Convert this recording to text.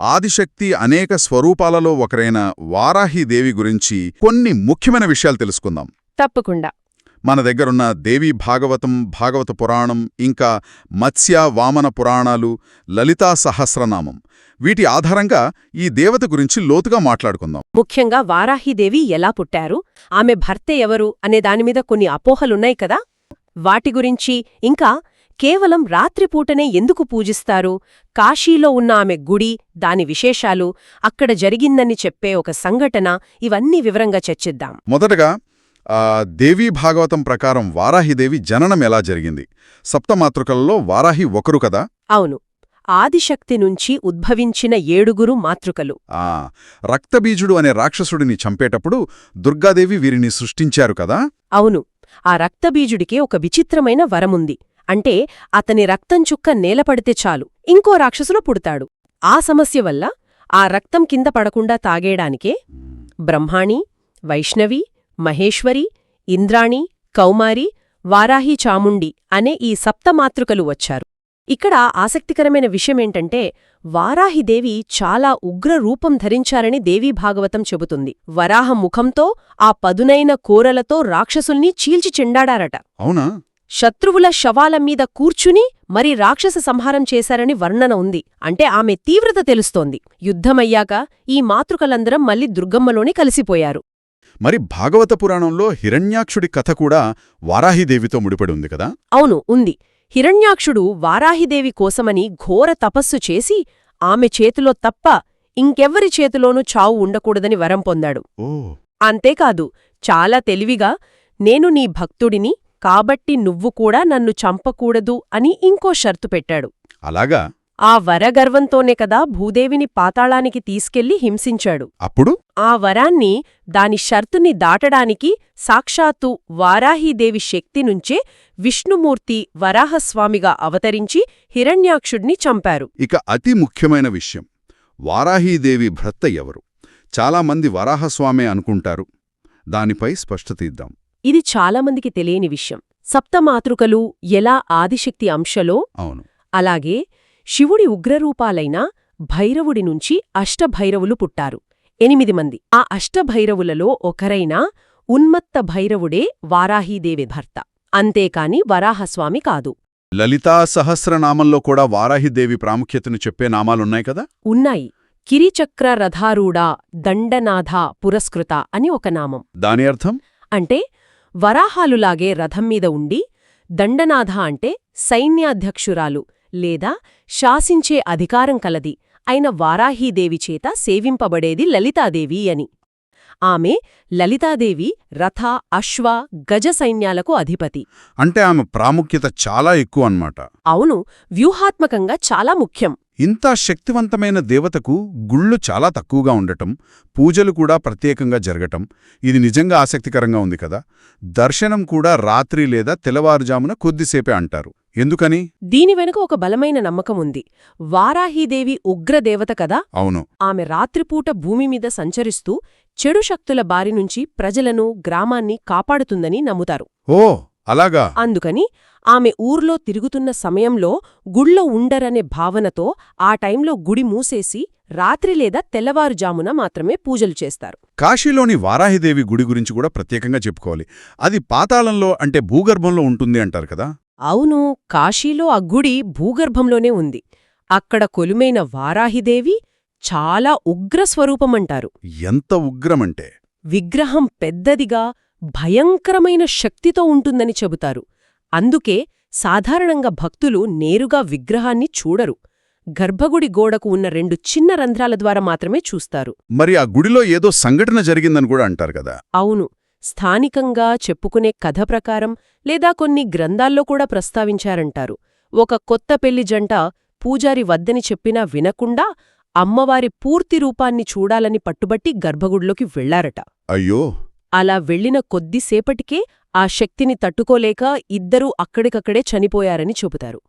ఆదిశక్తి అనేక స్వరూపాలలో ఒకరైన వారాహిదేవి గురించి కొన్ని ముఖ్యమైన విషయాలు తెలుసుకుందాం. తప్పకుండా. మన దగ్గరున్న దేవీ భాగవతం భాగవత పురాణం ఇంకా మత్స్య వామన పురాణాలు లలితా సహస్రనామం. వీటి ఆధారంగా ఈ దేవత గురించి లోతుగా మాట్లాడుకుందాం. ముఖ్యంగా వారాహిదేవి ఎలా పుట్టారు ఆమె భర్త ఎవరు అనే దానిమీద కొన్ని అపోహలున్నాయి కదా? వాటి గురించి ఇంకా కేవలం రాత్రిపూటనే ఎందుకు పూజిస్తారు? కాశీలో ఉన్న ఆమె గుడి దాని విశేషాలు అక్కడ జరిగిందని చెప్పే ఒక సంఘటన ఇవన్నీ వివరంగా చర్చిద్దాం. మొదటగా ఆ, దేవీ భాగవతం ప్రకారం వారాహిదేవి జననం ఎలా జరిగింది? సప్తమాతృకలలో వారాహి ఒకరు కదా? అవును. ఆదిశక్తి నుంచి ఉద్భవించిన ఏడుగురు మాతృకలు. ఆ రక్తబీజుడు అనే రాక్షసుడిని చంపేటప్పుడు దుర్గాదేవి వీరిని సృష్టించారు కదా? అవును. ఆ రక్తబీజుడికి ఒక విచిత్రమైన వరముంది. అంటే అతని రక్తం చుక్క నేలపడితే చాలు. ఇంకో రాక్షసులు పుడతాడు. ఆ సమస్య వల్ల ఆ రక్తం కింద పడకుండా తాగేయడానికే బ్రహ్మాణి వైష్ణవి మహేశ్వరి ఇంద్రాణి కౌమారి వారాహి చాముండి అనే ఈ సప్తమాతృకలు వచ్చారు. ఇక్కడ ఆసక్తికరమైన విషయమేంటంటే వారాహిదేవి చాలా ఉగ్ర రూపం ధరించారని దేవీ భాగవతం చెబుతుంది. వరాహ ముఖంతో ఆ పదునైన కోరలతో రాక్షసుల్ని చీల్చి చెండాడారట. అవునా? శత్రువుల శవాల మీద కూర్చుని మరి రాక్షస సంహారం చేశారని వర్ణన ఉంది. అంటే ఆమె తీవ్రత తెలుస్తోంది. యుద్ధమయ్యాక ఈ మాతృకలందరం మళ్ళీ దుర్గమ్మలోనే కలిసిపోయారు. మరి భాగవత పురాణంలో హిరణ్యాక్షుడి కథ కూడా వారాహిదేవితో ముడిపడి ఉంది కదా? అవును ఉంది. హిరణ్యాక్షుడు వారాహిదేవి కోసమని ఘోర తపస్సు చేసి ఆమె చేతిలో తప్ప ఇంకెవ్వరి చేతిలోనూ చావు ఉండకూడదని వరం పొందాడు. అంతేకాదు చాలా తెలివిగా నేను నీ భక్తుడిని కాబట్టి నువ్వు కూడా నన్ను చంపకూడదు అని ఇంకో షర్తు పెట్టాడు. అలాగా? ఆ వరగర్వంతోనే కదా భూదేవిని పాతాళానికి తీసుకెళ్ళి హింసించాడు. అప్పుడు? ఆ వరాన్ని దాని షర్తుని దాటడానికి సాక్షాత్తు వారాహీదేవి శక్తి నుంచే విష్ణుమూర్తి వరాహస్వామిగా అవతరించి హిరణ్యాక్షుడిని చంపారు. ఇక అతి ముఖ్యమైన విషయం వారాహీదేవి భర్త ఎవరు? చాలామంది వరాహస్వామే అనుకుంటారు. దానిపై స్పష్టత ఇద్దాం. ఇది చాలామందికి తెలియని విషయం. సప్తమాతృకలు ఎలా ఆదిశక్తి అంశలో అలాగే శివుడి ఉగ్రరూపాలైన భైరవుడి నుంచి అష్టభైరవులు పుట్టారు. ఎనిమిది మంది. ఆ అష్టభైరవులలో ఒకరైన ఉన్మత్త భైరవుడే వారాహీదేవి భర్త. అంతేకాని వరాహస్వామి కాదు. లలితా సహస్రనామంలో కూడా వారాహిదేవి ప్రాముఖ్యతను చెప్పే నామాలున్నాయి కదా? ఉన్నాయి. కిరిచక్ర రథారూఢా దండనాథ పురస్కృత అని ఒక నామం. దాని అర్థం? అంటే వరాహాలులాగే రథం మీద ఉండి దండనాథ అంటే సైన్యాధ్యక్షురాలు లేదా శాసించే అధికారం కలది అయిన వారాహీదేవి చేత సేవింపబడేది లలితాదేవి అని. ఆమె లలితాదేవి రథ అశ్వ గజ సైన్యాలకు అధిపతి. అంటే ఆమె ప్రాముఖ్యత చాలా ఎక్కువ అన్నమాట అవును వ్యూహాత్మకంగా చాలా ముఖ్యం. ఇంత శక్తివంతమైన దేవతకు గుళ్ళు చాలా తక్కువగా ఉండటం పూజలు కూడా ప్రత్యేకంగా జరగటం ఇది నిజంగా ఆసక్తికరంగా ఉంది కదా. దర్శనం కూడా రాత్రి లేదా తెల్లవారుజామున కొద్దిసేపే అంటారు. ఎందుకని? దీని వెనుక ఒక బలమైన నమ్మకం ఉంది. వారాహీదేవి ఉగ్రదేవత కదా? అవును. ఆమె రాత్రిపూట భూమి మీద సంచరిస్తూ చెడు శక్తుల బారి నుంచి ప్రజలను గ్రామాన్ని కాపాడుతుందని నమ్ముతారు. ఓ అలాగా. అందుకని ఆమె ఊర్లో తిరుగుతున్న సమయంలో గుళ్ళో ఉండరనే భావనతో ఆ టైంలో గుడి మూసేసి రాత్రి లేదా తెల్లవారుజామున మాత్రమే పూజలు చేస్తారు. కాశీలోని వారాహిదేవి గుడి గురించి కూడా ప్రత్యేకంగా చెప్పుకోవాలి. అది పాతాళంలో అంటే భూగర్భంలో ఉంటుంది అంటారు కదా? అవును కాశీలో ఆ గుడి భూగర్భంలోనే ఉంది. అక్కడ కొలుమైన వారాహిదేవి చాలా ఉగ్రస్వరూపమంటారు ఎంత ఉగ్రమంటే? విగ్రహం పెద్దదిగా భయంకరమైన శక్తితో ఉంటుందని చెబుతారు. అందుకే సాధారణంగా భక్తులు నేరుగా విగ్రహాన్ని చూడరు. గర్భగుడి గోడకు ఉన్న రెండు చిన్న రంధ్రాల ద్వారా మాత్రమే చూస్తారు. మరి ఆ గుడిలో ఏదో సంఘటన జరిగిందని కూడా అంటారు కదా? అవును. స్థానికంగా చెప్పుకునే కథ ప్రకారం లేదా కొన్ని గ్రంథాల్లో కూడా ప్రస్తావించారంటారు. ఒక కొత్త పెళ్ళి జంట పూజారి వద్దని చెప్పినా వినకుండా అమ్మవారి పూర్తి రూపాన్ని చూడాలని పట్టుబట్టి గర్భగుడిలోకి వెళ్ళారట. అయ్యో! అలా వెళ్ళిన కొద్దిసేపటికే ఆ శక్తిని తట్టుకోలేక ఇద్దరూ అక్కడికక్కడే చనిపోయారని చెబుతారు